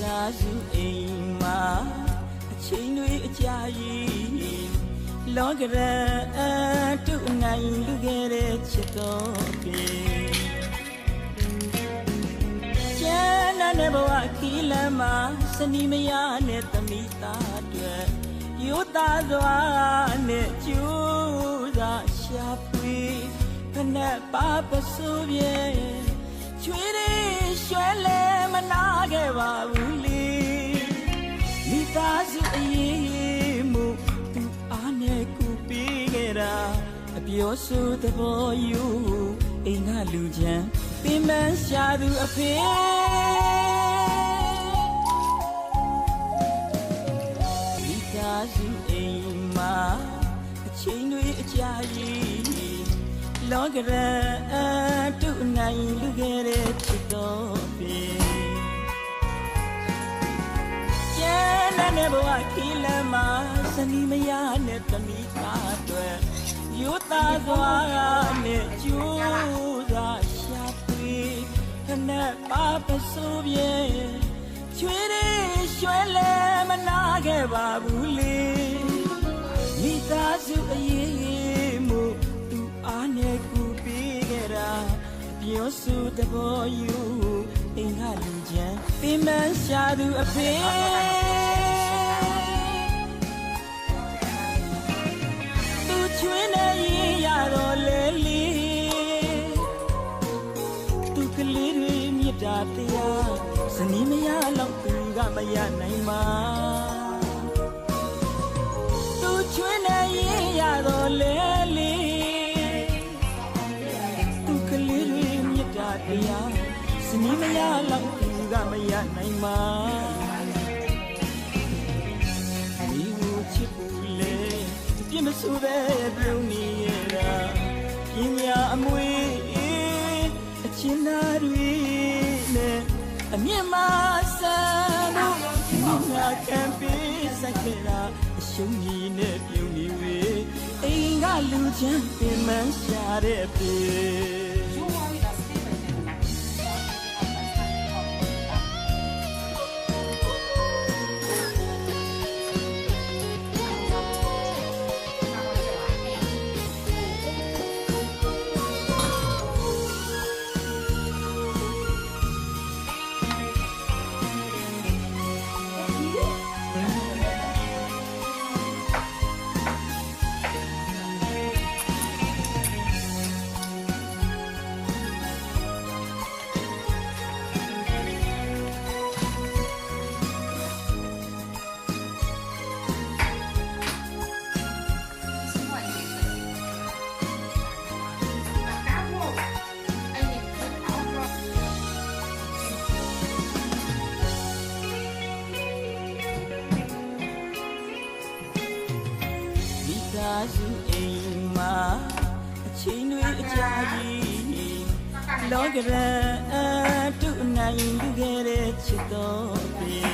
သားစုအိမ်မှာအချိန်တွေအကြာကြီးလောကရန်အတုနိုင်လူခဲ့တဲ့ချစ်တော်ပြေကျန်တဲ့ဘဝခီးလမ်းမှာစနီမယားနဲ့တမိသားတွေယူသားစွာနဲ့ကျူးစာရှာဖွေဖနဲ့ပါပစိုးပြေချွေးရရွှဲလဲမနာခဲ့ ပါဘူးလေမိသားစုအရေးမှုသူအားနဲ့ကူပေးခဲ့တာအပြောဆိုသဘောယူအိမ်ကလူချမ်းပင်ပန်းရှာသူအဖေမိသားစုအိမ်မှာအချိန်တွေအကြာကြီးလောကရန်အတုနိုင်လူခဲ့တဲ့ချစ်တော် ဘဝခီးလမ်းမှာစနီမယားနဲ့တမိသားတွေယူသားစွာနဲ့ကျိုးသာရှာဖွေခနဲ့ပါပစိုးပြေချွေးရရွှဲလဲမနာခဲ့ပါဘူးလေမိသားစုအရေးမှုသူအားနဲ့ကူပေးခဲ့တာပြောဆိုတဘောယူအင်္ဂါလူချမ်းပင်မရှာသူအဖေ မြတ်တာတရားစနီးမရတော့သူကမရနိုင်ပါသူချွေးနေရင်ရတော့လေလေသူကလေးတွေမြတ်တာတရားစနီးမရတော့သူကမရနိုင်ပါဒီကိုချစ်ဘူးလေပြင်းမဆိုးတဲ့ပြုံးနေရတာပညာအမွေအချင်းသားတွေနဲ့ အမြင့်မဆန်းတို့ငါကံပေးဆိုင်ခဲ့တာအရှုံးကြီးနဲ့ပြုံးနေဝေအိမ်ကလူချမ်းပင်မရှာတဲ့ပြေ စုအိမ်မှာအချိန်တွေအကြာကြီးလောကရန်အတုနိုင်လူခဲ့တဲ့ချစ်တော်ပြေ